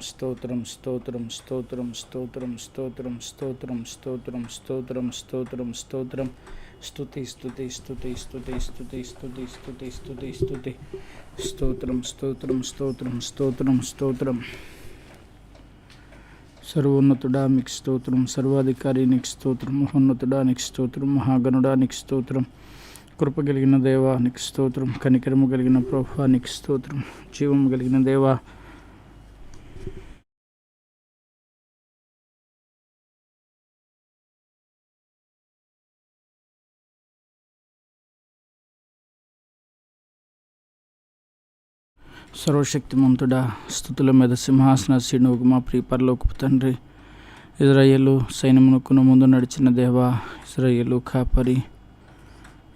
స్తోత్రం స్తోత్రం స్తోత్రం స్తోత్రం స్తోత్రం స్తోత్రం స్తోత్రం స్తోత్రం స్తోత్రం స్తోత్రం స్థుతి స్థుతి స్థుతి స్థుతి స్తుతి స్థుతి స్థుతి స్థుతి స్థుతి స్తోత్రం స్తోత్రం స్తోత్రం స్తోత్రం స్తోత్రం సర్వోన్నతుడా మీకు స్తోత్రం సర్వాధికారి నీకు స్తోత్రం మహోన్నతుడా నీకు స్తోత్రం మహాగణుడా నీకు స్తోత్రం కృప కలిగిన దేవా నీకు స్తోత్రం కనికరము కలిగిన ప్రభా నీకు స్తోత్రం జీవము కలిగిన దేవా సర్వశక్తిమంతుడా స్థుతుల మీద సింహాసనాసీనువు మా ప్రియ తండ్రి. ఇజ్రాయేలు సైన్యమునకును ముందు నడిచిన దేవా ఇజ్రాయేలు కాపరి.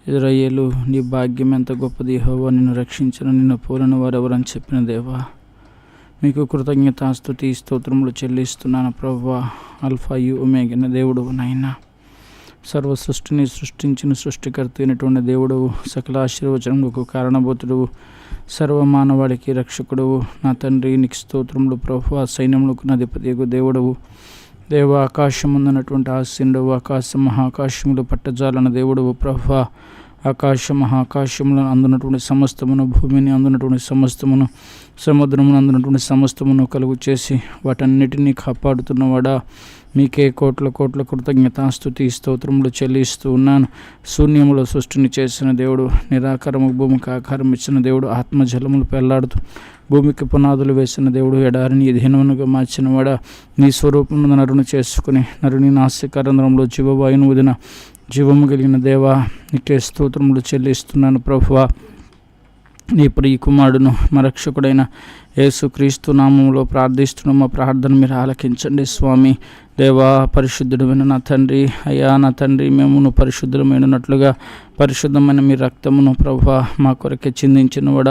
ఇజ్రాయేలు నీ భాగ్యం ఎంత గొప్పది హోవో నిన్ను రక్షించిన నిన్ను పోలిన వారెవరని చెప్పిన దేవా. మీకు కృతజ్ఞతాస్తుతి స్తోత్రములు చెల్లిస్తున్నాను ప్రభా అల్ఫాయు ఉమేగిన దేవుడు నాయనా. సర్వ సృష్టిని సృష్టించిన సృష్టికర్త అయినటువంటి దేవుడు సకల ఆశీర్వచనములకు కారణభూతుడు సర్వ మానవాళికి రక్షకుడు నా తండ్రి నీకు స్తోత్రములు ప్రభు సైన్యములకు నధిపతికు దేవుడవు దేవ ఆకాశముందున్నటువంటి ఆశీనుడు ఆకాశ మహాకాశములు పట్టజాలన దేవుడు ప్రభు. ఆకాశ మహాకాశములను అందునటువంటి సమస్తమును భూమిని అందునటువంటి సమస్తమును సముద్రమును అందునటువంటి సమస్తమును కలుగు చేసి వాటన్నిటినీ కాపాడుతున్నవాడా. మీకే కోట్ల కోట్ల కృతజ్ఞతాస్తుతి స్తోత్రములు చెల్లిస్తూ ఉన్నాను. శూన్యములో సృష్టిని చేసిన దేవుడు నిరాకారము భూమికి ఆకారం ఇచ్చిన దేవుడు ఆత్మజలములు పెళ్ళాడుతూ భూమికి పునాదులు వేసిన దేవుడు ఎడారిని ధీనమునుగా మార్చిన వాడ నీ స్వరూపమును నరుని చేసుకుని నరుని నాస్యకరంధ్రంలో జీవవాయును వదిన జీవము కలిగిన దేవా నీకే స్తోత్రములు చెల్లిస్తున్నాను ప్రభువా. నీ ప్రియ కుమారుడును మరక్షకుడైన యేసుక్రీస్తు నామంలో ప్రార్థిస్తున్న. మా ప్రార్థన మీరు ఆలకించండి స్వామి. దేవా పరిశుద్ధుడమైన నా తండ్రి అయ్యా నా తండ్రి మేమును పరిశుద్ధమైనట్లుగా పరిశుద్ధమైన మీ రక్తమును ప్రభా మా కొరకే చిందించిన వాడ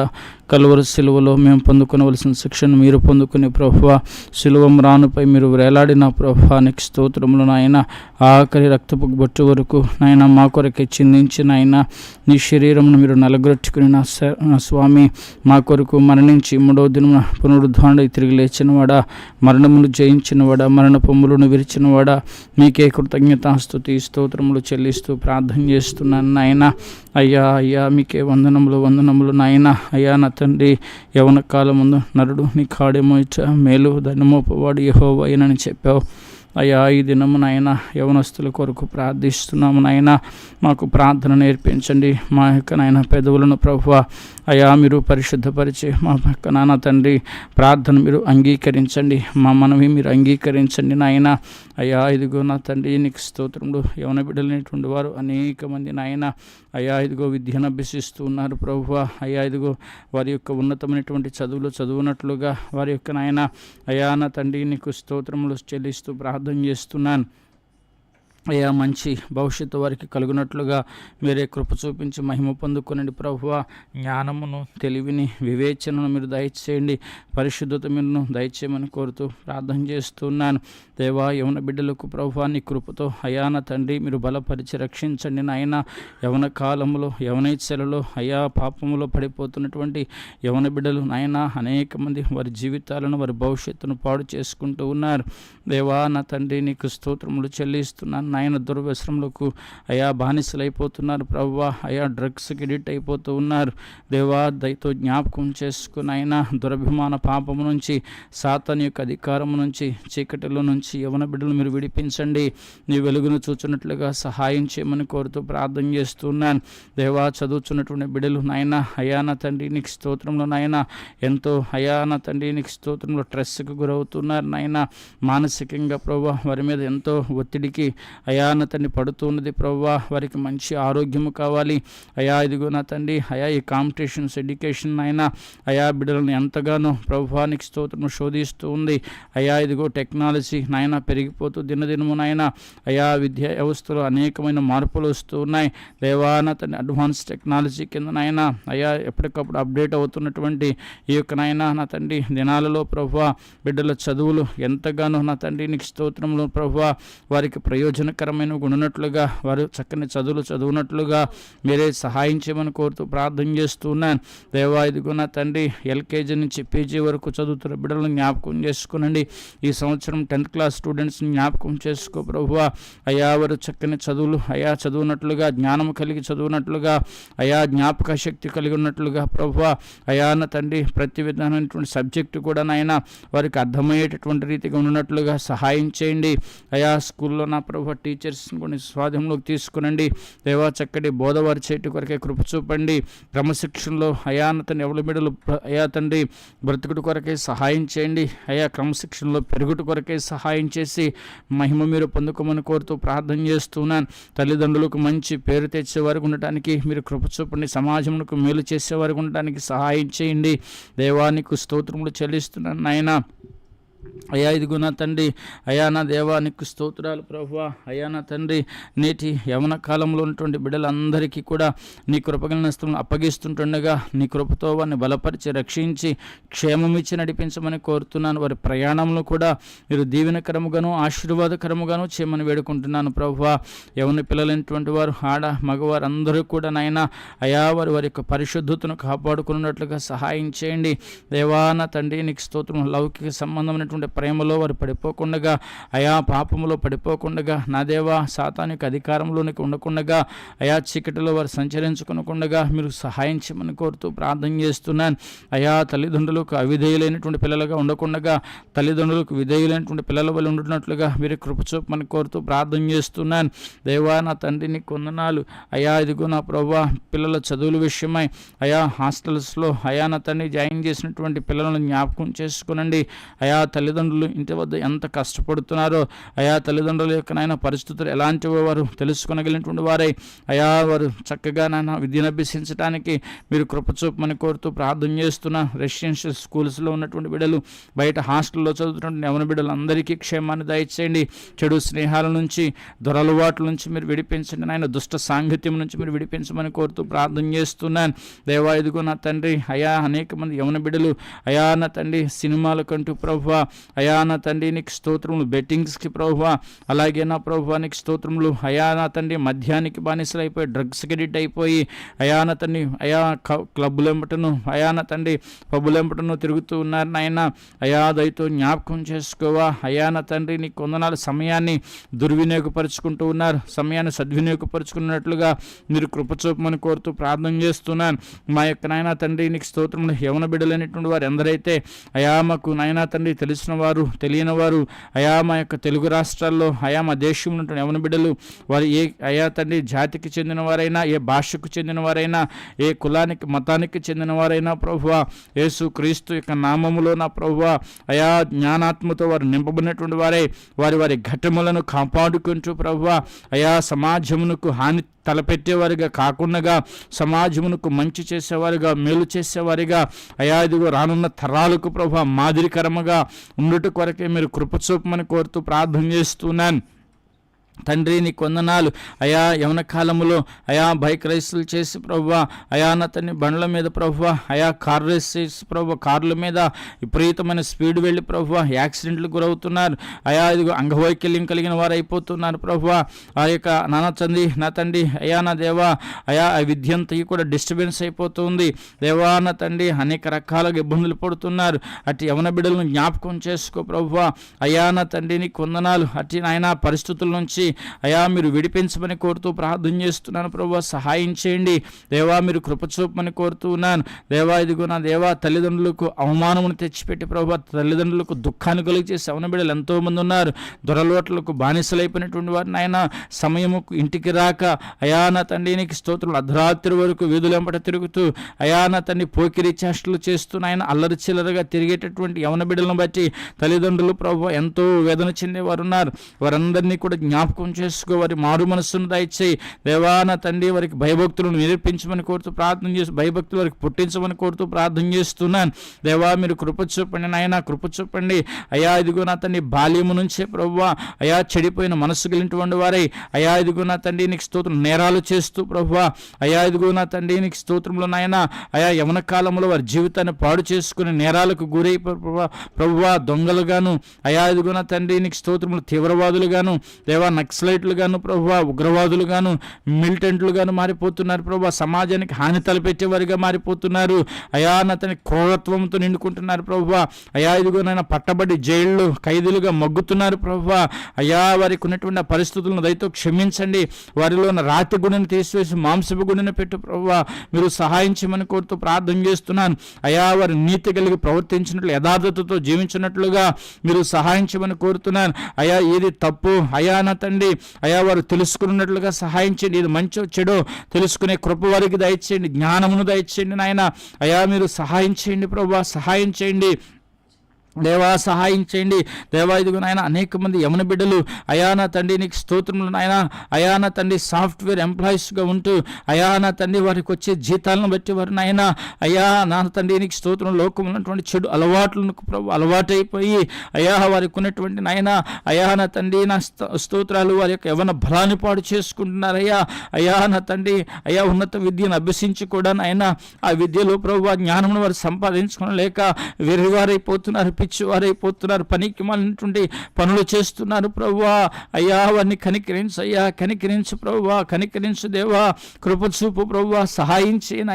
కలువరు సిలువలో మేము పొందుకునవలసిన శిక్షను మీరు పొందుకుని ప్రభా సిలువ రానుపై మీరు వేలాడిన ప్రభా నీకు స్తోత్రములు నాయన. ఆఖరి రక్తపు బొట్టు వరకు నాయన మా కొరకే చిందించిన ఆయన నీ శరీరమును మీరు నలగొట్టుకుని నా స- స్వామి మా కొరకు మరణించి మూడో దినం దినమున పునరుద్ధాండ తిరిగి లేచినవాడా? మరణములు జయించినవాడా? మరణ పొమ్ములను విరిచినవాడా? మీకే కృతజ్ఞతాస్తుతి స్తోత్రములు చెల్లిస్తూ ప్రార్థన చేస్తున్నాను నాయన. అయ్యా అయ్యా మీకే వందనములు వందనములు నాయన. అయ్యా నా తండ్రి యవన కాలముందు నరుడు నీ కాడేమో ఇచ్చా మేలు ధనమోపవాడు యహోవైనని చెప్పావు. అయ్యా ఈ దినము నాయన యవనస్తుల కొరకు ప్రార్థిస్తున్నాము నాయన. మాకు ప్రార్థన నేర్పించండి. మా యొక్క నాయన పెదవులను ప్రభు అయ్యా మీరు పరిశుద్ధపరిచి మా పక్క నాన్న తండ్రి ప్రార్థన మీరు అంగీకరించండి. మా మనవి మీరు అంగీకరించండి నాయన. అయ్యా ఇదిగో నా తండ్రి నీకు స్తోత్రములు. యవన బిడ్డలైనటువంటి వారు అనేక మంది నాయన. అయ్యా ఇదిగో విద్యను అభ్యసిస్తూ ఉన్నారు ప్రభు అయ్యా ఇదిగో వారి యొక్క ఉన్నతమైనటువంటి చదువులు చదువునట్లుగా వారి యొక్క నాయన. అయ్యా నా తండ్రి నీకు స్తోత్రములు చెల్లిస్తూ ప్రార్థన చేస్తున్నాను. అయ్యా మంచి భవిష్యత్తు వారికి కలుగునట్లుగా మీరే కృప చూపించి మహిమ పొందుకునండి ప్రభువ. జ్ఞానమును తెలివిని వివేచనను మీరు దయచేయండి. పరిశుద్ధత మీరు దయచేయమని కోరుతూ ప్రార్థన చేస్తున్నాను. దేవా యవన బిడ్డలకు ప్రభువా నీ కృపతో అయాన తండ్రి మీరు బలపరిచి రక్షించండి నాయన. యవన కాలంలో యవనైత్సలలో అయా పాపములో పడిపోతున్నటువంటి యవన బిడ్డలు నాయన అనేక మంది వారి జీవితాలను వారి భవిష్యత్తును పాడు చేసుకుంటూ ఉన్నారు. దేవా నా తండ్రి నీకు స్తోత్రములు చెల్లిస్తున్నాను. నాయన దుర్వ్యసనములకు అయా బానిసలైపోతున్నారు ప్రవ్వా. అయా డ్రగ్స్కి ఎడిట్ అయిపోతూ ఉన్నారు. దేవా దయతో జ్ఞాపకం చేసుకుని ఆయన దురభిమాన పాపము నుంచి సాతాన్ యొక్క అధికారం నుంచి చీకటిలో నుంచి యవన బిడ్డలు మీరు విడిపించండి. నీ వెలుగును చూచున్నట్లుగా సహాయం చేయమని కోరుతూ ప్రార్థన చేస్తున్నాను దేవా చదువుతున్నటువంటి బిడ్డలు నాయన అయాన తండ్రి నీకు స్తోత్రంలో నాయన. ఎంతో అయాన తండ్రి నీకు స్తోత్రంలో స్ట్రెస్కి గురవుతున్నారు నాయన. మానసికంగా ప్రభు వారి మీద ఎంతో ఒత్తిడికి అయా నా తండ్రి పడుతున్నది ప్రవ్వా వారికి మంచి ఆరోగ్యము కావాలి. అయా ఇదిగో నా తండ్రి అయా ఈ కాంపిటీషన్స్ ఎడ్యుకేషన్ అయినా అయా బిడ్డలను ఎంతగానో ప్రభువానికి స్తోత్రము శోధిస్తూ ఉంది. అయా ఇదిగో టెక్నాలజీ నాయన పెరిగిపోతూ దినదినము నాయన అయా విద్యా వ్యవస్థలో అనేకమైన మార్పులు వస్తూ ఉన్నాయి. దేవాన అడ్వాన్స్ టెక్నాలజీ కింద నాయన అయా ఎప్పటికప్పుడు అప్డేట్ అవుతున్నటువంటి ఈ యొక్క నాయన నా తండ్రి దినాలలో ప్రభు బిడ్డల చదువులు ఎంతగానో నా తండ్రి నీకు స్తోత్రంలో ప్రభు వారికి ప్రయోజనం దీవెనకరమైన ఉన్నట్లుగా వారు చక్కని చదువులు చదువునట్లుగా మీరే సహాయం చేయమని కోరుతూ ప్రార్థన చేస్తున్నాను దేవా ఇదిగో తండ్రి ఎల్కేజీ నుంచి పీజీ వరకు చదువుతున్న బిడ్డలను జ్ఞాపకం చేసుకునండి. ఈ సంవత్సరం టెన్త్ క్లాస్ స్టూడెంట్స్ని జ్ఞాపకం చేసుకో ప్రభువా. అయా వారు చక్కని చదువులు అయా చదువునట్లుగా జ్ఞానం కలిగి చదువునట్లుగా అయా జ్ఞాపక శక్తి కలిగి ఉన్నట్లుగా ప్రభువా. అయాన తండ్రి ప్రతి విధానమైనటువంటి సబ్జెక్టు కూడా నాయన వారికి అర్థమయ్యేటటువంటి రీతిగా ఉన్నట్లుగా సహాయం చేయండి. అయా స్కూల్లో నా ప్రభు టీచర్స్ని కొన్ని స్వాధీనంలోకి తీసుకునండి. దేవా చక్కటి బోధవారి చేటి కొరకే కృప చూపండి. క్రమశిక్షణలో అయానతని ఎవరి బిడలు అయా తండ్రి బ్రతుకుడు కొరకే సహాయం చేయండి. అయా క్రమశిక్షణలో పెరుగుట కొరకే సహాయం చేసి మహిమ మీరు పొందుకోమని కోరుతూ ప్రార్థన చేస్తున్నాను. తల్లిదండ్రులకు మంచి పేరు తెచ్చే ఉండటానికి మీరు కృప చూపండి. సమాజంకు మేలు చేసే ఉండటానికి సహాయం చేయండి. దేవానికి స్తోత్రములు చెల్లిస్తున్నాను నాయన. అయా ఇదిగున తండ్రి అయానా నా దేవానికి స్తోత్రాలు ప్రభువా. అయానా తండ్రి నేటి యవన కాలంలో ఉన్నటువంటి బిడ్డలందరికీ కూడా నీ కృపగలనస్తులను అప్పగిస్తుంటుండగా నీ కృపతో వారిని బలపరిచి రక్షించి క్షేమమిచ్చి నడిపించమని కోరుతున్నాను. వారి ప్రయాణంలో కూడా మీరు దీవెనకరముగాను ఆశీర్వాదకరముగాను చేయమని వేడుకుంటున్నాను ప్రభువా. యవన పిల్లలైనటువంటి వారు ఆడ మగవారు అందరూ కూడా నాయన అయా వారి వారి యొక్క పరిశుద్ధతను కాపాడుకున్నట్లుగా సహాయం చేయండి. దేవాన తండ్రి నీకు స్తోత్రం లౌకిక సంబంధమైనటువంటి ప్రేమలో వారు పడిపోకుండగా అయా పాపములో పడిపోకుండగా నా దేవా సాతానిక అధికారంలోనికి ఉండకుండగా అయా చీకటిలో వారు సంచరించుకునకుండగా మీరు సహాయం చేయమని కోరుతూ ప్రార్థన చేస్తున్నాను. అయా తల్లిదండ్రులకు అవిధేయులైనటువంటి పిల్లలుగా ఉండకుండగా తల్లిదండ్రులకు విధేయులైనటువంటి పిల్లల వల్ల ఉండున్నట్లుగా మీరు కృపచూపమని కోరుతూ ప్రార్థన చేస్తున్నాను. దేవా నా తండ్రిని కొందనాలు అయా ఇదిగో నా ప్రభా పిల్లల చదువుల విషయమై అయా హాస్టల్స్లో అయా నా తండ్రి జాయిన్ చేసినటువంటి పిల్లలను జ్ఞాపకం చేసుకునండి. అయా తల్లిదండ్రులు ఇంటి వద్ద ఎంత కష్టపడుతున్నారో అయా తల్లిదండ్రుల యొక్క నాయన పరిస్థితులు ఎలాంటివో వారు తెలుసుకునగలిగినటువంటి వారై అయా వారు చక్కగా నాయన విద్యను అభ్యసించడానికి మీరు కృపచూపమని కోరుతూ ప్రార్థన చేస్తున్న రెసిడెన్షియల్ స్కూల్స్లో ఉన్నటువంటి బిడ్డలు బయట హాస్టల్లో చదువుతున్న యవన బిడ్డలు అందరికీ క్షేమాన్ని దయచేయండి. చెడు స్నేహాల నుంచి దొరలవాట్ల నుంచి మీరు విడిపించండి నాయన దుష్ట సాంగత్యం నుంచి మీరు విడిపించమని కోరుతూ ప్రార్థన చేస్తున్నాను. దేవా ఇదిగో నా తండ్రి అయా అనేక మంది యవన బిడ్డలు అయా నా తండ్రి సినిమాల కంటూ ప్రభువా అయా నా తండ్రి నీకు స్తోత్రములు. బెట్టింగ్స్కి ప్రభువా అలాగే నా ప్రభువా నీకు స్తోత్రములు. అయా నా తండ్రి మద్యానికి బానిసలు అయిపోయి డ్రగ్స్కి ఎడిట్ అయిపోయి అయా నా తండ్రి అయా క- క్లబ్బులెంబటను అయా నా తండ్రి పబ్బులెంబటను తిరుగుతూ ఉన్నారు నాయన. అయా దయతో జ్ఞాపకం చేసుకోవా. అయా నా తండ్రి నీ కొందనాలు సమయాన్ని దుర్వినియోగపరుచుకుంటూ ఉన్నారు. సమయాన్ని సద్వినియోగపరుచుకున్నట్లుగా మీరు కృపచూపమని కోరుతూ ప్రార్థన చేస్తున్నాను. మా యొక్క నాయన తండ్రి నీకు స్తోత్రములు యవన బిడ్డలైనటువంటి వారు ఎందరైతే అయా మాకు నాయనా తండ్రి తెలిసిన వారు తెలియని వారు అయా మా యొక్క తెలుగు రాష్ట్రాల్లో అయా మా దేశంలో ఉన్నటువంటి యవన బిడ్డలు వారు ఏ అయా తండ్రి జాతికి చెందిన వారైనా ఏ భాషకు చెందిన వారైనా ఏ కులానికి మతానికి చెందిన వారైనా ప్రభువ యేసు క్రీస్తు యొక్క నామములో నా ప్రభువ అయా జ్ఞానాత్మతో వారు నింపబడినటువంటి వారే వారి వారి ఘటములను కాపాడుకుంటూ ప్రభువ అయా సమాజమునకు హాని తలపెట్టేవారిగా కాకుండా సమాజమునకు మంచి చేసేవారిగా మేలు చేసేవారిగా. అయా ఇదిగో రానున్న తరాలకు ప్రభా మాదిరికరముగా ఉండుట కొరకే మీరు కృపచూపమని కోరుతూ ప్రార్థన చేస్తున్నాను. తండ్రి నీ కొందనాలు. అయా యవన కాలములో అయా బైక్ రేసులు చేసి ప్రభు అయా నా తండ్రి బండ్ల మీద ప్రభు అయా కార్ రేస్ చేసి ప్రభు కార్ల మీద విపరీతమైన స్పీడ్ వెళ్ళి ప్రభు యాక్సిడెంట్లు గురవుతున్నారు. అయా ఇదిగో అంగవైకల్యం కలిగిన వారు అయిపోతున్నారు ప్రభు ఆ యొక్క నాన్న తండ్రి నా తండ్రి అయా నా దేవా అయా ఆ విద్యంతకి కూడా డిస్టర్బెన్స్ అయిపోతుంది. దేవా నా తండ్రి అనేక రకాలుగా ఇబ్బందులు పడుతున్నారు. అటు యవన బిడ్డలను జ్ఞాపకం చేసుకో ప్రభు అయా నా తండ్రి నీ కొందనాలు అటు నాయన పరిస్థితుల నుంచి అయా మీరు విడిపించమని కోరుతూ ప్రార్థన చేస్తున్నాను ప్రభు సహాయం చేయండి. దేవా మీరు కృపచూపమని కోరుతూ ఉన్నాను. దేవా ఇదిగో నా దేవా తల్లిదండ్రులకు అవమానమును తెచ్చిపెట్టి ప్రభు తల్లిదండ్రులకు దుఃఖాన్ని కలిగి చేసే బిడ్డలు ఎంతోమంది ఉన్నారు. దొరలోట్లకు బానిసలైపోయినటువంటి వారిని ఆయన సమయము ఇంటికి రాక అయా నా తండ్రి నీకు స్తోత్రులు. అర్ధరాత్రి వరకు వీధులెంపట తిరుగుతూ అయా నా తండ్రి పోకిరి చేష్టలు చేస్తూ ఆయన అల్లరి చిల్లరగా తిరిగేటటువంటి యవన బిడ్డలను బట్టి తల్లిదండ్రులు ప్రభు ఎంతో వేదన చెందేవారు ఉన్నారు. వారందరినీ కూడా జ్ఞాపకం చేసుకో వారి మారు మనస్సును దయచేయి. దేవాన తండ్రి వారికి భయభక్తులను నేర్పించమని కోరుతూ ప్రార్థన చేసి భయభక్తులు వారికి పుట్టించమని కోరుతూ ప్రార్థన చేస్తున్నాను. దేవా మీరు కృప చూపండి నాయన కృప చూపండి. అయా ఇదిగో నా తండ్రి బాల్యము నుంచే ప్రభువా అయా చెడిపోయిన మనస్సు కలిగినటువంటి వారై. అయా ఇదిగో నా తండ్రి నీకు స్తోత్రం నేరాలు చేస్తూ ప్రభువా అయా ఇదిగో నా తండ్రి నీకు స్తోత్రంలో నాయన. అయా యవన కాలంలో వారి జీవితాన్ని పాడు చేసుకుని నేరాలకు గురై ప్రభువా ప్రభువా దొంగలుగాను. అయా ఇదిగో నా తండ్రి నీకు స్తోత్రములు తీవ్రవాదులుగాను. దేవా నక్సలైట్లు గాను ప్రభు ఉగ్రవాదులు గాను మిలిటెంట్లు గాను మారిపోతున్నారు ప్రభు. సమాజానికి హాని తలపెట్టేవారిగా మారిపోతున్నారు. అయా అతని క్రూరత్వంతో నిండుకుంటున్నారు ప్రభు. అయా ఇదిగోనైనా పట్టబడి జైళ్ళు ఖైదీలుగా మగ్గుతున్నారు ప్రభు. అయా వారికి ఉన్నటువంటి పరిస్థితులను దయతో క్షమించండి. వారిలో ఉన్న రాతి గుణిని తీసివేసి మాంసపు గుణిని పెట్టు ప్రభు. మీరు సహాయించమని కోరుతూ ప్రార్థన చేస్తున్నాను. అయా వారి నీతి కలిగి ప్రవర్తించినట్లు యథార్థతతో జీవించినట్లుగా మీరు సహాయించమని కోరుతున్నాను. అయా ఏది తప్పు? అయా నా తండ్రి అయా వారు తెలుసుకున్నట్లుగా సహాయం చేయండి. ఇది మంచో చెడో తెలుసుకునే కృప వారికి దయచేయండి. జ్ఞానమును దయచేయండి నాయన. అయా మీరు సహాయం చేయండి ప్రభు సహాయం చేయండి. దేవా సహాయం చేయండి. దేవా ఇదిగో నాయన అనేక మంది యమన బిడ్డలు అయానా తండ్రి నీకు స్తోత్రములు నాయన. అయానా తండ్రి సాఫ్ట్వేర్ ఎంప్లాయీస్గా ఉంటూ అయానా తండ్రి వారికి వచ్చే జీతాలను బట్టి వారు నాయన. అయా నాన్న తండ్రి నీకు స్తోత్రం లోకం ఉన్నటువంటి చెడు అలవాట్లకు ప్రభు అలవాటైపోయి అయా వారికి ఉన్నటువంటి నాయన. అయాన తండ్రి నా స్తోత్రాలు వారి యొక్క యవన బలాన్ని పాడు చేసుకుంటున్నారయ్యా. అయా నా తండ్రి అయా ఉన్నత విద్యను అభ్యసించి కూడా నాయన ఆ విద్యలో ప్రభు ఆ జ్ఞానమును వారు సంపాదించుకోలేక వెర్రివారైపోతున్నారు పిచ్చివారైపోతున్నారు. పనికి మాలినటువంటి పనులు చేస్తున్నారు ప్రవ్వా అయ్యా వారిని కనికరించు అయ్యా కనికరించు ప్రభువా కనికరించు దేవా. కృప చూపు ప్రభువా సహాయించి చేయను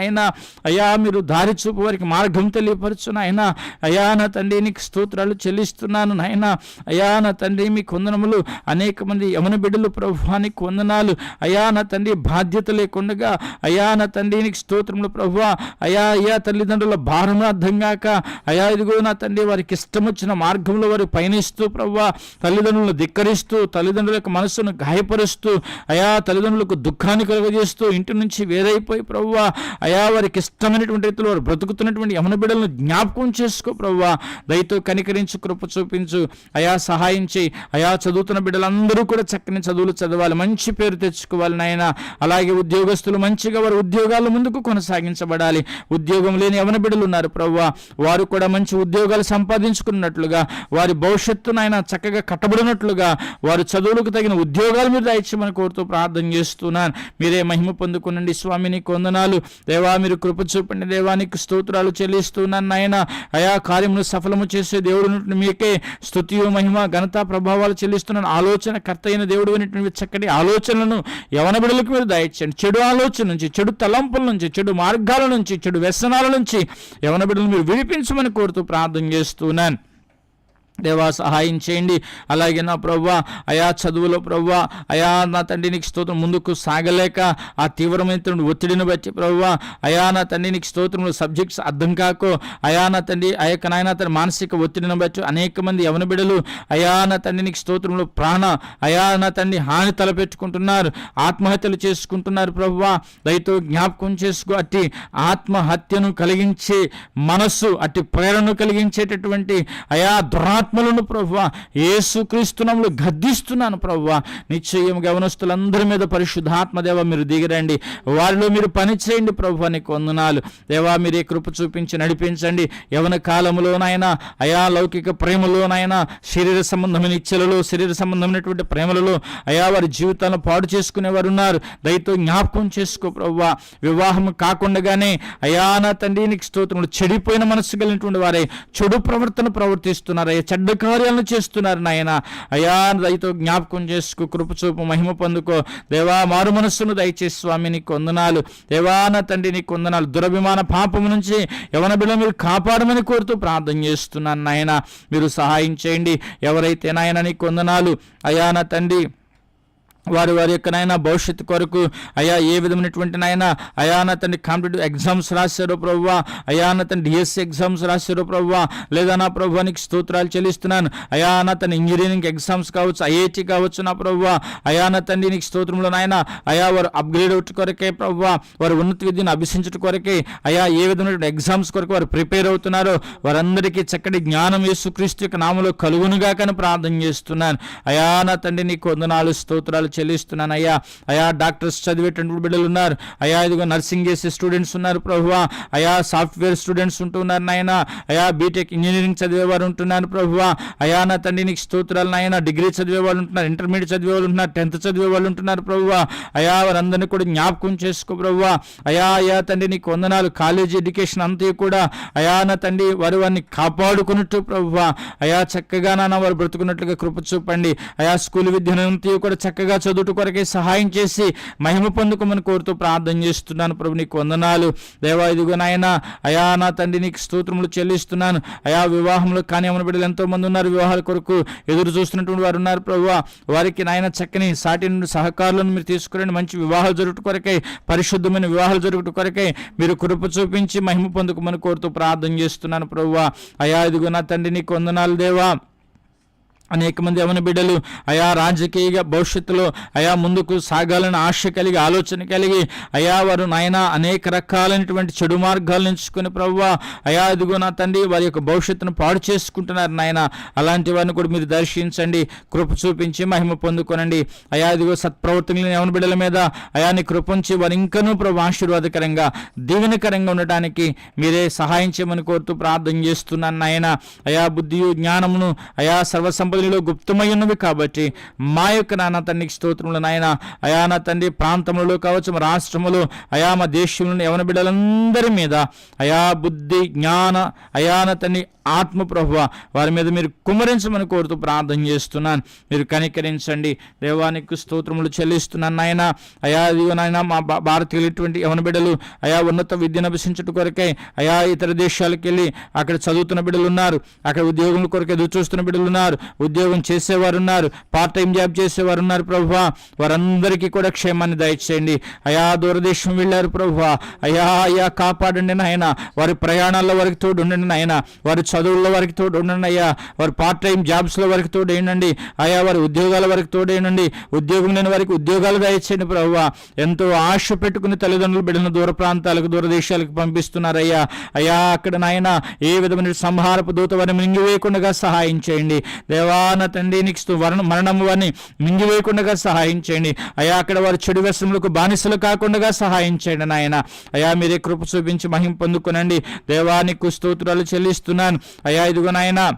అయ్యా మీరు దారి చూపు వారికి మార్గం తెలియపరచు నాయన. అయ్యా నా తండ్రి నీకు స్తోత్రాలు చెల్లిస్తున్నాను నాయన. అయ్యా నా తండ్రి మీ కొందనములు అనేక మంది యమన బిడ్డలు ప్రభువానికి వందనాలు. అయ్యా నా తండ్రి బాధ్యత లేకుండగా. అయ్యా నా తండ్రి నీకు స్తోత్రములు ప్రభువా. అయ్యా అయ్యా తల్లిదండ్రుల భారం అర్థం కాక. అయా ఇదిగో నా తండ్రి వారికి ఇష్టం వచ్చిన మార్గంలో వారు పయనిస్తూ ప్రభువా తల్లిదండ్రులను ధిక్కరిస్తూ తల్లిదండ్రుల యొక్క మనస్సును గాయపరుస్తూ అయా తల్లిదండ్రులకు దుఃఖాన్ని కలుగజేస్తూ ఇంటి నుంచి వేరైపోయి ప్రభువా అయా వారికి ఇష్టమైనటువంటి రీతిలో వారు బ్రతుకుతున్నటువంటి యమున బిడ్డలను జ్ఞాపకం చేసుకో ప్రభువా దయతో కనికరించు కృప చూపించు అయా సహాయం చేయి. అయా చదువుతున్న బిడ్డలందరూ కూడా చక్కని చదువులు చదవాలి మంచి పేరు తెచ్చుకోవాలి నాయన. అలాగే ఉద్యోగస్తులు మంచిగా వారి ఉద్యోగాలు ముందుకు కొనసాగించబడాలి. ఉద్యోగం లేని యవన బిడ్డలు ఉన్నారు ప్రభువా వారు కూడా మంచి ఉద్యోగాలు సంపాదించుకున్నట్లుగా వారి భవిష్యత్తు ఆయన చక్కగా కట్టబడినట్లుగా వారు చదువులకు తగిన ఉద్యోగాల మీరు దయచేయమని కోరుతూ ప్రార్థన చేస్తున్నాను. మీరే మహిమ పొందుకునండి. స్వామిని కొందనాలు. దేవా మీరు కృప చూపండి. దేవానికి స్తోత్రాలు చెల్లిస్తున్నాను నాయన. అయా కార్యమును సఫలము చేసే దేవుడు మీకే స్థుతియు మహిమ ఘనత ప్రభావాలు చెల్లిస్తున్నాను. ఆలోచన కర్త అయిన దేవుడు చక్కటి ఆలోచనలను యవన బిడలకు మీరు దయచేయండి చెడు ఆలోచన నుంచి చెడు తలంపుల నుంచి చెడు మార్గాల నుంచి చెడు వ్యసనాల నుంచి యవన బిడ్డలు మీరు విడిపించమని కోరుతూ ప్రార్థన చేస్తున్నాను దేవా సహాయం చేయండి. అలాగే నా ప్రవ్వ అయా చదువులో ప్రవ్వ అయా నా తండ్రి నీకు స్తోత్రం ముందుకు సాగలేక ఆ తీవ్రమైన ఒత్తిడిని బట్టి ప్రవ్వ అయా నా తండ్రి నీకు స్తోత్రంలో సబ్జెక్ట్స్ అర్థం కాకో అయా నా తండ్రి ఆ యొక్క నాయన తన మానసిక ఒత్తిడిని బట్టి అనేక మంది యవన బిడలు అయా నా తండ్రి నీకు స్తోత్రంలో ప్రాణ అయా నా తండ్రి హాని తలపెట్టుకుంటున్నారు ఆత్మహత్యలు చేసుకుంటున్నారు ప్రవ్వ దయతో జ్ఞాపకం చేసుకో అట్టి ఆత్మహత్యను కలిగించే మనస్సు అట్టి ప్రేరణను కలిగించేటటువంటి అయా దురాత్మలను ఏసు ఏసుక్రీస్తునములు గద్దిస్తున్నాను ప్రభువ. నిశ్చయం గవనస్తులందరి మీద పరిశుద్ధాత్మదేవ మీరు దిగిరండి. వారిలో మీరు పని చేయండి ప్రభు అని కొందనాలు దేవా మీరే కృప చూపించి నడిపించండి. యవన కాలంలోనైనా అయా లౌకిక ప్రేమలోనైనా శరీర సంబంధమైన ఇచ్చలలో శరీర సంబంధమైనటువంటి ప్రేమలలో అయా వారి జీవితాలను పాడు చేసుకునేవారు ఉన్నారు దయతో జ్ఞాపకం చేసుకో ప్రవ్వా వివాహం కాకుండానే అయా నా తండ్రి నీకు స్తోత్రములు చెడిపోయిన మనస్సు కలిగినటువంటి వారే చెడు ప్రవర్తన ప్రవర్తిస్తున్నారు అయ్యా చెడ్డ కార్యాలను చేస్తున్నారు నాయన. అయా దయతో జ్ఞాపకం చేసుకో కృపచూపు మహిమ పొందుకో. దేవా మారు మనస్సును దయచేసి స్వామి నీకు వందనాలు. దేవా నా తండ్రి నీకు వందనాలు. దురభిమాన పాపం నుంచి యవన బిడ్డ మీరు కాపాడమని కోరుతూ ప్రార్థన చేస్తున్నాను నాయన. మీరు సహాయం చేయండి. ఎవరైతే నాయన నీకు వందనాలు. అయా నా తండ్రి వారి వారి యొక్క నాయన భవిష్యత్తు కొరకు అయా ఏ విధమైనటువంటి నాయన అయాన తండ్రి కాంపిటేటివ్ ఎగ్జామ్స్ రాశారు ప్రభువా అయాన తండ్రి డిఎస్సి ఎగ్జామ్స్ రాశారు ప్రభువా లేదా నా ప్రభువానికి స్తోత్రాలు చెల్లిస్తున్నాను అయాన తన ఇంజనీరింగ్ ఎగ్జామ్స్ కావచ్చు ఐఐటి కావచ్చు నా ప్రభువా అయాన తండ్రి నీకు స్తోత్రంలో నాయన అయా వారు అప్గ్రేడ్ అవుట్ కొరకే ప్రభువా వారు ఉన్నత విద్యను అభ్యసించడం కొరకే అయా ఏ విధమైనటువంటి ఎగ్జామ్స్ కొరకు వారు ప్రిపేర్ అవుతున్నారో వారందరికీ చక్కటి జ్ఞానం యేసుక్రీస్తు యొక్క నామలో కలుగునుగా కానీ ప్రార్థన చేస్తున్నాను. అయాన తండ్రి నీకు వందనాలు స్తోత్రాలు చెల్లిస్తున్నాను అయ్యా అయా డాక్టర్స్ చదివేటటువంటి బిడ్డలు ఉన్నారు అయా ఇదిగో నర్సింగ్ చేసే స్టూడెంట్స్ ఉన్నారు ప్రభువా. అయా సాఫ్ట్వేర్ స్టూడెంట్స్ ఉంటున్నారు నాయన. అయా బీటెక్ ఇంజనీరింగ్ చదివేవారు ఉంటున్నారు ప్రభువా. అయా నా తండ్రి నీకు స్తోత్రాలు నాయన. డిగ్రీ చదివే వాళ్ళు ఉంటున్నారు ఇంటర్మీడియట్ చదివే వాళ్ళు ఉంటున్నారు టెన్త్ చదివే వాళ్ళు ఉంటున్నారు ప్రభువా. అయా వారందరినీ కూడా జ్ఞాపకం చేసుకో ప్రభువా. అయా అయా తండ్రి నీకు వందనాలు. కాలేజీ ఎడ్యుకేషన్ అంతా కూడా అయా నా తండ్రి వారు వారిని కాపాడుకున్నట్టు ప్రభువా. అయా చక్కగా నాన్న వారు బ్రతుకున్నట్లుగా కృప చూపండి. అయా స్కూల్ విద్యనంతా కూడా చక్కగా చదువుట కొరకే సహాయం చేసి మహిమ పొందుకోమని కోరుతూ ప్రార్థన చేస్తున్నాను ప్రభు నీకు వందనాలు. దేవా ఇదిగో నాయన అయా నా తండ్రి నీకు స్తోత్రములు చెల్లిస్తున్నాను. అయా వివాహంలో కానీ అమలు బిడ్డలు ఎంతో మంది ఉన్నారు వివాహాల కొరకు ఎదురు చూస్తున్నటువంటి వారు ఉన్నారు ప్రభు. వారికి నాయన చక్కని సాటి నుండి సహకారులను మీరు తీసుకురండి. మంచి వివాహాలు జరుగుట కొరకై పరిశుద్ధమైన వివాహాలు జరుగుట కొరకై మీరు కృప చూపించి మహిమ పొందుకోమని కోరుతూ ప్రార్థన చేస్తున్నాను ప్రభు. అయా ఇదిగో నా తండ్రి నీకు వందనాలు దేవా. అనేక మంది యవన బిడ్డలు అయా రాజకీయ భవిష్యత్తులో అయా ముందుకు సాగాలని ఆశ కలిగి ఆలోచన కలిగి అయా వారు నాయన అనేక రకాలైనటువంటి చెడు మార్గాలు ఎంచుకుని ప్రవ్వా అయా ఇదిగో నా తండ్రి వారి యొక్క భవిష్యత్తును పాడు చేసుకుంటున్నారు నాయన. అలాంటి వారిని కూడా మీరు దర్శించండి కృప చూపించి మహిమ పొందుకోనండి. అయా ఇదిగో సత్ప్రవర్తనలు యవన బిడ్డల మీద అయా నీ కృపించి వారు ఇంకనూ ప్రభు ఆశీర్వాదకరంగా దీవెనకరంగా ఉండటానికి మీరే సహాయం చేయమని కోరుతూ ప్రార్థన చేస్తున్నాను నాయన. అయా బుద్ధియు జ్ఞానమును అయా సర్వసంపదలో గుప్తమై ఉన్నవి కాబట్టి మా యొక్క నాన్న తండ్రికి స్తోత్రములు నాయన. అయా నా తండ్రి ప్రాంతములలో కావచ్చు మా రాష్ట్రములు అయా మా దేశంలో యవన బిడ్డలందరి మీద అయా బుద్ధి జ్ఞాన అయాన తండ్రి ఆత్మ ప్రభు వారి మీద మీరు కుమరించమని కోరుతూ ప్రార్థన చేస్తున్నాను. మీరు కనికరించండి. దేవానికి స్తోత్రములు చెల్లిస్తున్నాను నాయన. అయా ఇదిగో నాయన మా భా- భారతీయులు ఇటువంటి యవన బిడ్డలు అయా ఉన్నత విద్యను అభ్యసించుట కొరకై అయా ఇతర దేశాలకు వెళ్ళి అక్కడ చదువుతున్న బిడ్డలు ఉన్నారు. అక్కడ ఉద్యోగం కొరకు ఎదురు చూస్తున్న బిడ్డలు ఉన్నారు. ఉద్యోగం చేసేవారు ఉన్నారు పార్ట్ టైం జాబ్ చేసేవారు ఉన్నారు ప్రభువా. వారందరికీ కూడా క్షేమాన్ని దయచేయండి. అయా దూరదేశం వెళ్ళారు ప్రభువా. అయా అయా కాపాడండి నాయన. వారి ప్రయాణాల్లో వారికి తోడు ఉండండి నాయన. వారి చదువుల్లో వారికి తోడు ఉండండి అయ్యా. వారి పార్ట్ టైం జాబ్స్లో వారికి తోడు వేయండి అయా వారి ఉద్యోగాల వారికి తోడేయండి ఉద్యోగం లేని వారికి ఉద్యోగాలు దయచేయండి ప్రభువా. ఎంతో ఆశ పెట్టుకుని తల్లిదండ్రులు బిడ్డలను దూర ప్రాంతాలకు దూర దేశాలకు పంపిస్తున్నారయ్యా. అయ్యా అక్కడ నాయన ఏ విధమైన సంహారపు దూత వారిని మింగివేయకుండా సహాయం చేయండి. దేవాన తండ్రి నీకు స్తు- వరణ మరణం వారిని మింగివేయకుండా సహాయం చేయండి. అయా అక్కడ వారి చెడు వ్యసనములకు బానిసలు కాకుండా సహాయం చేయండి నాయన. అయా మీరే కృప చూపించి మహిం పొందుకునండి. దేవానికి స్తోత్రాలు చెల్లిస్తున్నాను. అయా ఇదిగో నాయనా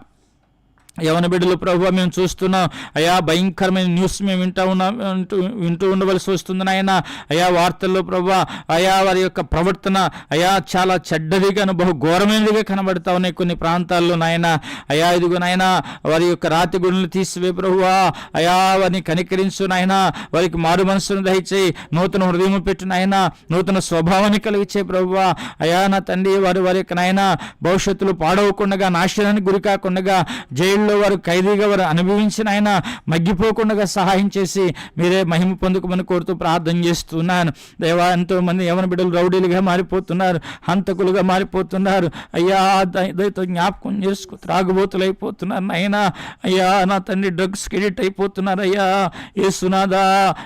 యవన బిడ్డలు ప్రభు మేము చూస్తున్నాం. అయా భయంకరమైన న్యూస్ మేము వింటూ ఉన్నాం వింటూ వింటూ ఉండవలసి వస్తుంది నాయన. అయా వార్తల్లో ప్రభు అయా వారి యొక్క ప్రవర్తన అయా చాలా చెడ్డదిగాను బహు ఘోరమైనదిగా కనబడతా ఉన్నాయి కొన్ని ప్రాంతాల్లో నాయన. అయా ఇదిగో నాయన వారి యొక్క రాతి గుడులు తీసివే ప్రభువా అయా వారిని కనికరించు నాయన. వారికి మారు మనసును దయచేయి. నూతన హృదయం పెట్టు నాయన. నూతన స్వభావాన్ని కలిగించే ప్రభువా అయా నా తండ్రి వారి వారి యొక్క నాయన భవిష్యత్తులో పాడవకుండా నాశనానికి గురి కాకుండా జైల్లో వారు ఖైదీగా వారు అనుభవించిన ఆయన మగ్గిపోకుండా సహాయం చేసి మీరే మహిమ పొందుకోమని కోరుతూ ప్రార్థన చేస్తున్నాను. దేవా ఎంతో మంది యవన బిడ్డలు రౌడీలుగా మారిపోతున్నారు హంతకులుగా మారిపోతున్నారు. అయ్యా దయతో జ్ఞాపకం చేసుకు త్రాగుబోతులు అయిపోతున్నారు నాయనా. అయ్యా నా తండ్రి డ్రగ్స్ క్రెడిట్ అయిపోతున్నారు అయ్యా. ఏసునాదా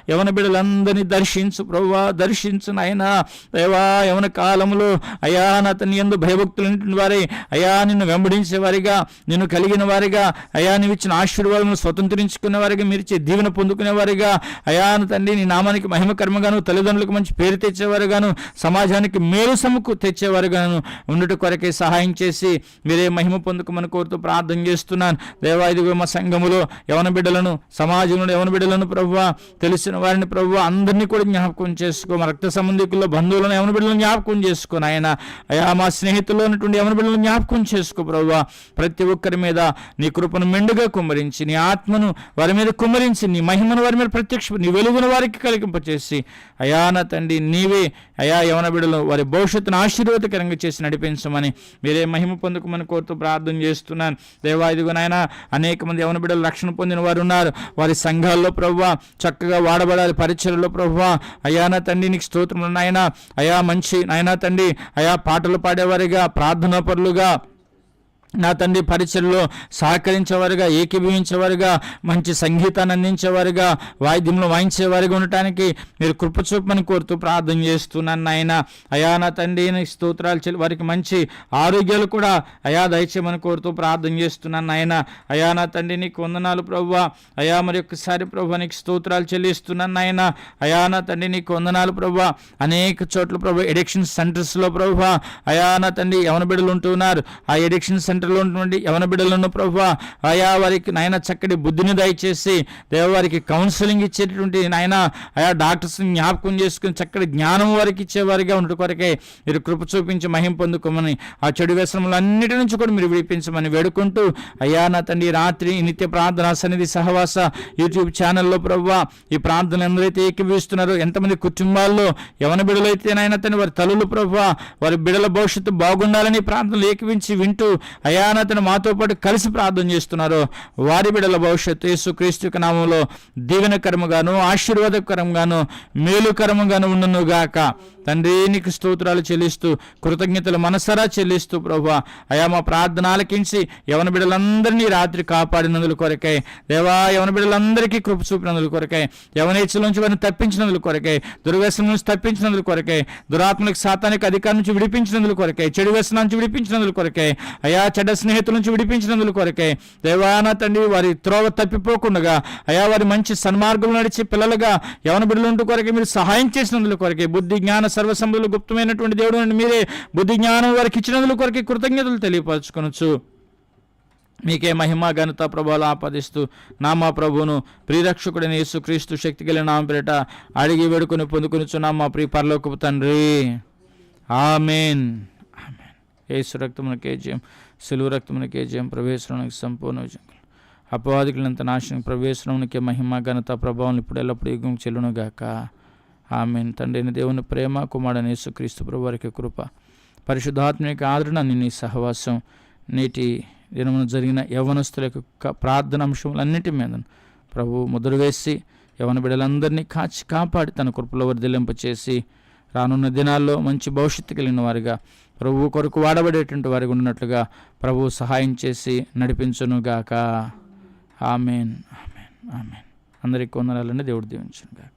యవన బిడ్డలందరినీ దర్శించు ప్రవ్వా దర్శించు నాయనా. దేవా యవన కాలంలో అయ్యా నా తన్ని ఎందు భయభక్తులు వారే అయ్యా నిన్ను వెంబడించే వారిగా నిన్ను కలిగిన వారిగా అయా నువ్వు ఇచ్చిన ఆశీర్వాదములు స్వతంత్రించుకునే వారిగా మీరు దీవెన పొందుకునే వారిగా అయాను తండ్రి నీ నామానికి మహిమకర్మగాను తల్లిదండ్రులకు మంచి పేరు తెచ్చేవారుగాను సమాజానికి మేలు సముకు తెచ్చేవారుగాను ఉండటం కొరకే సహాయం చేసి మీరే మహిమ పొందుకోమని కోరుతూ ప్రార్థన చేస్తున్నాను. దేవా ఇదిగో మా సంఘములో యవన బిడ్డలను సమాజంలో యవన బిడ్డలను ప్రభు తెలిసిన వారిని ప్రభు అందరినీ కూడా జ్ఞాపకం చేసుకో మా రక్త సంబంధికుల్లో బంధువులను యవన బిడ్డలను జ్ఞాపకం చేసుకో నాయన. అయా మా స్నేహితుల్లో ఉన్నటువంటి యవన బిడ్డలను జ్ఞాపకం చేసుకో ప్రభు ప్రతి ఒక్కరి మీద నీ కృపను మెండుగా కుమ్మరించి నీ ఆత్మను వారి మీద కుమ్మరించి నీ మహిమను వారి మీద ప్రత్యక్ష నీ వెలుగును వారికి కలిగింపచేసి అయా నా తండ్రి నీవే అయా యవన బిడలు వారి భవిష్యత్తును ఆశీర్వాదకరంగా చేసి నడిపించమని మీరే మహిమ పొందుకోమని కోరుతూ ప్రార్థన చేస్తున్నాను. దేవా ఇదిగో నాయన అనేక మంది యవన బిడలు రక్షణ పొందిన వారు ఉన్నారు. వారి సంఘాల్లో ప్రభువ చక్కగా వాడబడాలి పరిచయలో ప్రభువ అయా నా తండ్రి నీకు స్తోత్రములు నాయన. అయా మంచి నాయనా తండ్రి అయా పాటలు పాడేవారిగా ప్రార్థనా పరులుగా నా తండ్రి పరిచయలో సహకరించేవారుగా ఏకీభవించేవారుగా మంచి సంగీతాన్ని అందించేవారుగా వాయిద్యంలో వాయించేవారుగా ఉండటానికి మీరు కృప చూపమని కోరుతూ ప్రార్థన చేస్తున్నాను నాయన. అయా నా తండ్రి స్తోత్రాలు చెల్లి వారికి మంచి ఆరోగ్యాలు కూడా అయా దయచేయమని కోరుతూ ప్రార్థన చేస్తున్నాను నాయన. అయా నా తండ్రి నీకు వందనాలు ప్రభు అయా మరి ఒక్కసారి ప్రభు నీకు స్తోత్రాలు చెల్లిస్తున్నాను నాయన. అయా నా తండ్రి నీకు వందనాలు ప్రభు అనేక చోట్ల ప్రభు ఎడిక్షన్ సెంటర్స్లో ప్రభు అయా నా తండ్రి యవన బిడ్డలు ఉంటున్నారు ఆ ఎడిక్షన్ సెంటర్ ఇంటర్లో ఉన్నటువంటి యవన బిడ్డలను ప్రభు ఆయా వారికి నాయన చక్కటి బుద్ధిని దయచేసి దేవవారికి కౌన్సిలింగ్ ఇచ్చేటటువంటి నాయన ఆయా డాక్టర్స్ జ్ఞాపకం చేసుకుని చక్కటి జ్ఞానం వారికి ఇచ్చేవారిగా ఉండే కొరకే మీరు కృప చూపించి మహిం పొందుకోమని ఆ చెడు వ్యసనములు అన్నిటి నుంచి కూడా మీరు విడిపించమని వేడుకుంటూ అయ్యా నా తండ్రి రాత్రి నిత్య ప్రార్థన సన్నిధి సహవాస యూట్యూబ్ ఛానల్లో ప్రభు ఈ ప్రార్థన ఎందరైతే ఏకీవిస్తున్నారో ఎంతమంది కుటుంబాల్లో యవన బిడలైతే నాయన తండ్రి వారి తల్లులు ప్రభు వారి బిడల భవిష్యత్తు బాగుండాలని ప్రార్థనలు ఏకీవించి వింటూ అయా మాతో పాటు కలిసి ప్రార్థన చేస్తున్నారో. వారి బిడల భవిష్యత్తు యేసు క్రీస్తు యొక్క నామంలో దీవెనకరముగాను ఆశీర్వాదకరంగాను మేలుకరముగాను ఉండును గాక. తండ్రి నీకు స్తోత్రాలు చెల్లిస్తూ కృతజ్ఞతలు మనసరా చెల్లిస్తూ ప్రభు అయా మా ప్రార్థన ఆలకించి యవన బిడ్డలందరినీ రాత్రి కాపాడినందుల కొరకై దేవా యవన బిడ్డలందరికీ కృప చూపినందుల కొరకై యవనేచ్ఛల నుంచి వారిని తప్పించినందుల కొరకై దుర్వ్యసనం నుంచి తప్పించినందుల కొరకై దురాత్మలకు సాతానికి అధికారం నుంచి విడిపించినందుల కొరకై చెడు వ్యసనం నుంచి విడిపించినందుల కొరకై అయా చెడ్డ స్నేహితుల నుంచి విడిపించినందుల కొరకై దేవాన తండ్రి వారి త్రోవ తప్పిపోకుండా అయా వారి మంచి సన్మార్గం నడిచి పిల్లలుగా యవన బిడ్డలుంటూ కొరకే మీరు సహాయం చేసినందుల కొరకే బుద్ధి జ్ఞాన సర్వసంబులు గుప్తమైనటువంటి దేవుడు అని మీరే బుద్ధి జ్ఞానం వారికి ఇచ్చినందుల కొరకే కృతజ్ఞతలు తెలియపరచుకొనొచ్చు మీకే మహిమ ఘనత ప్రభావాలు ఆపాదిస్తూ నామా ప్రభువును యేసు యేసుక్రీస్తు శక్తి కలిగిన నామ పేరిట అడిగి వేడుకొని పొందుకొనిచున్నా మా ప్రియ పరలోకపు తండ్రి. ఆమెన్. ఆమెన్. యేసు రక్తమునకే జయం. సిలువ రక్తమునికే జయం ప్రవేశనానికి సంపూర్ణ విజయం. అపవాదికులంత నాశనం ప్రవేశనమునికే మహిమ ఘనత ప్రభావం ఇప్పుడు ఎల్లప్పుడు యుగం చెల్లునుగాక. ఆమె తండ్రిని దేవుని ప్రేమ కుమారుడని యేసుక్రీస్తు ప్రభువారికి కృప. పరిశుద్ధాత్మిక ఆదరణ నీ సహవాసం నేటి దినమున జరిగిన యవనస్తుల యొక్క ప్రార్థన అంశములన్నిటి మీద ప్రభు ముద్ర వేసి యవన బిడ్డలందరినీ కాచి కాపాడి తన కృపలో వర్ధిలింపచేసి రానున్న దినాల్లో మంచి భవిష్యత్తు కలిగిన వారిగా ప్రభువు కొరకు వాడబడేటువంటి వారికి ఉన్నట్లుగా ప్రభువు సహాయం చేసి నడిపించునుగాక ఆమెన్. ఆమెన్. ఆమెన్. అందరికీ వందనాలండి. దేవుడు దీవించునుగాక